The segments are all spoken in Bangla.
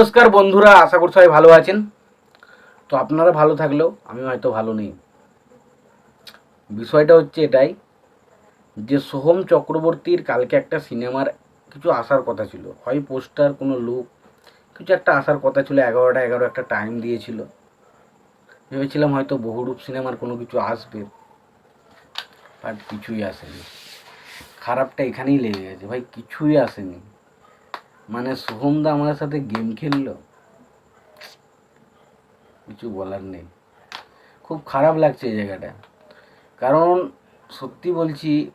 নমস্কার বন্ধুরা, আশা করি সবাই ভালো আছেন। তো আপনারা ভালো থাকলেও আমি হয়তো ভালো নেই। বিষয়টা হচ্ছে এটাই যে সোহম চক্রবর্তীর কালকে একটা সিনেমার কিছু আসার কথা ছিল। হয় পোস্টার, কোনো লুক, কিছু একটা আসার কথা ছিল, এগারোটা এগারো একটা টাইম দিয়েছিল। ভেবেছিলাম হয়তো বহুরূপ সিনেমার কোনো কিছু আসবে বাট কিছুই আসেনি। খারাপটা এখানেই লেগে গেছে। ভাই, কিছুই আসেনি। মানে সোহমদা আমাদের সাথে গেম খেললো। কিছু বলার নেই। খুব খারাপ লাগছে এই জায়গাটা। কারণ সত্যি বলছি,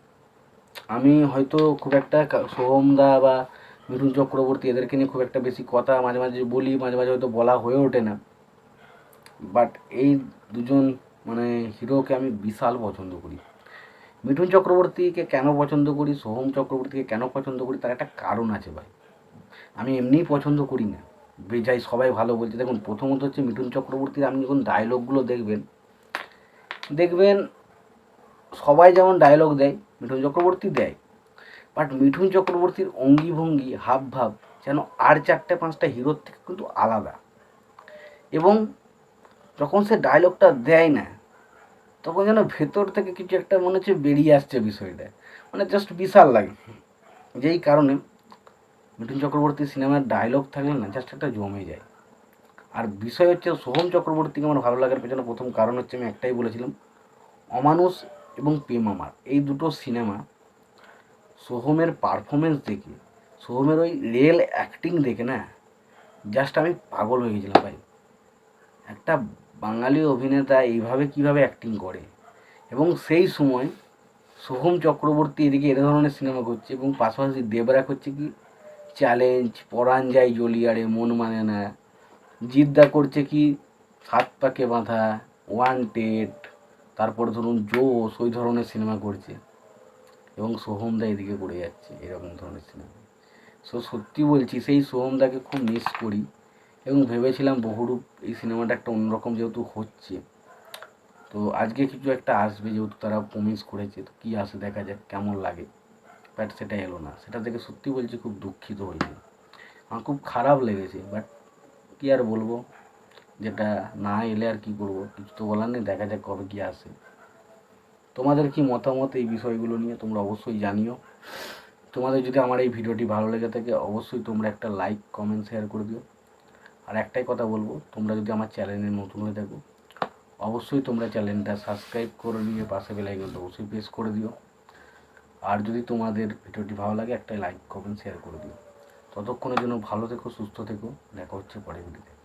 আমি হয়তো খুব একটা সোহমদা বা মিঠুন চক্রবর্তী এদেরকে নিয়ে খুব একটা বেশি কথা মাঝে মাঝে বলি, মাঝে মাঝে হয়তো বলা হয়ে ওঠে না। বাট এই দুজন মানে হিরোকে আমি বিশাল পছন্দ করি। মিঠুন চক্রবর্তীকে কেন পছন্দ করি সোহম চক্রবর্তীকে কেন পছন্দ করি, তার একটা কারণ আছে ভাই। আমি এমনিই পছন্দ করি না। বেজাই সবাই ভালো বলছে। দেখুন, প্রথমত হচ্ছে মিঠুন চক্রবর্তীর আপনি যখন ডায়লগগুলো দেখবেন দেখবেন সবাই যেমন ডায়লগ দেয়, মিঠুন চক্রবর্তী দেয়। বাট মিঠুন চক্রবর্তীর অঙ্গি ভঙ্গি হাব ভাব যেন আর চারটে পাঁচটা হিরোর থেকে কিন্তু আলাদা। এবং যখন সে ডায়লগটা দেয় না, তখন যেন ভেতর থেকে কিছু একটা মনে হচ্ছে বেরিয়ে আসছে বিষয়টা। মানে জাস্ট বিশাল লাগে। যেই কারণে মিঠুন চক্রবর্তী সিনেমার ডায়লগ থাকলে না জাস্ট একটা জমে যায়। আর বিষয় হচ্ছে, সোহম চক্রবর্তীকে আমার ভালো লাগার পেছনে প্রথম কারণ হচ্ছে আমি একটাই বলেছিলাম, অমানুষ এবং প্রেম আমার। এই দুটো সিনেমা সোহমের পারফরমেন্স দেখে, সোহমের ওই রিয়েল অ্যাক্টিং দেখে না জাস্ট আমি পাগল হয়ে গেছিলাম ভাই। একটা বাঙালি অভিনেতা এইভাবে কীভাবে অ্যাক্টিং করে? এবং সেই সময় সোহম চক্রবর্তী এদিকে এ ধরনের সিনেমা করছে এবং পাশাপাশি দেবরা করছে কি চ্যালেঞ্জ পরাণ যায় জলিয়ারে মন মানে না। জিদ্দা করছে কি? সাত পাকে বাঁধা ওয়ান্টেড তারপর ধরুন জোশ, ওই ধরনের সিনেমা করছে। এবং সোহমদা এদিকে করে যাচ্ছে, এরকম ধরনের সিনেমা সো সত্যি বলছি, সেই সোহমদাকে খুব মিস করি। এবং ভেবেছিলাম বহুরূপ এই সিনেমাটা একটা অন্যরকম যেহেতু হচ্ছে। তো আজকে কিছু একটা আসবে যেহেতু তারা প্রমিস করেছে। তো কী আসে দেখা যাক, কেমন লাগে। বাট সেটা এলো না। সেটা থেকে সত্যি বলছি খুব দুঃখিত হয়েছি আমার খুব খারাপ লেগেছে বাট কী আর বলব? যেটা না এলে আর কি করব? কিছু তো বলার নেই, দেখা যাক কবে কী আসে। তোমাদের কি মতামত এই বিষয়গুলো নিয়ে তোমরা অবশ্যই জানিও। তোমাদের যদি আমার এই ভিডিওটি ভালো লেগে থাকে, অবশ্যই তোমরা একটা লাইক কমেন্ট শেয়ার করে দিও। আর একটাই কথা বলব, তোমরা যদি আমার চ্যানেলে নতুন হয়ে থাকো, অবশ্যই তোমরা চ্যানেলটা সাবস্ক্রাইব করে নিয়ে পাশে বেলাইকনটা অবশ্যই প্রেস করে দিও। আর যদি তোমাদের ভিডিওটি ভালো লাগে একটা লাইক কমেন্ট শেয়ার করে দিও। ততক্ষণের জন্য ভালো থেকো, সুস্থ থেকো। দেখা হচ্ছে পরের ভিডিওতে।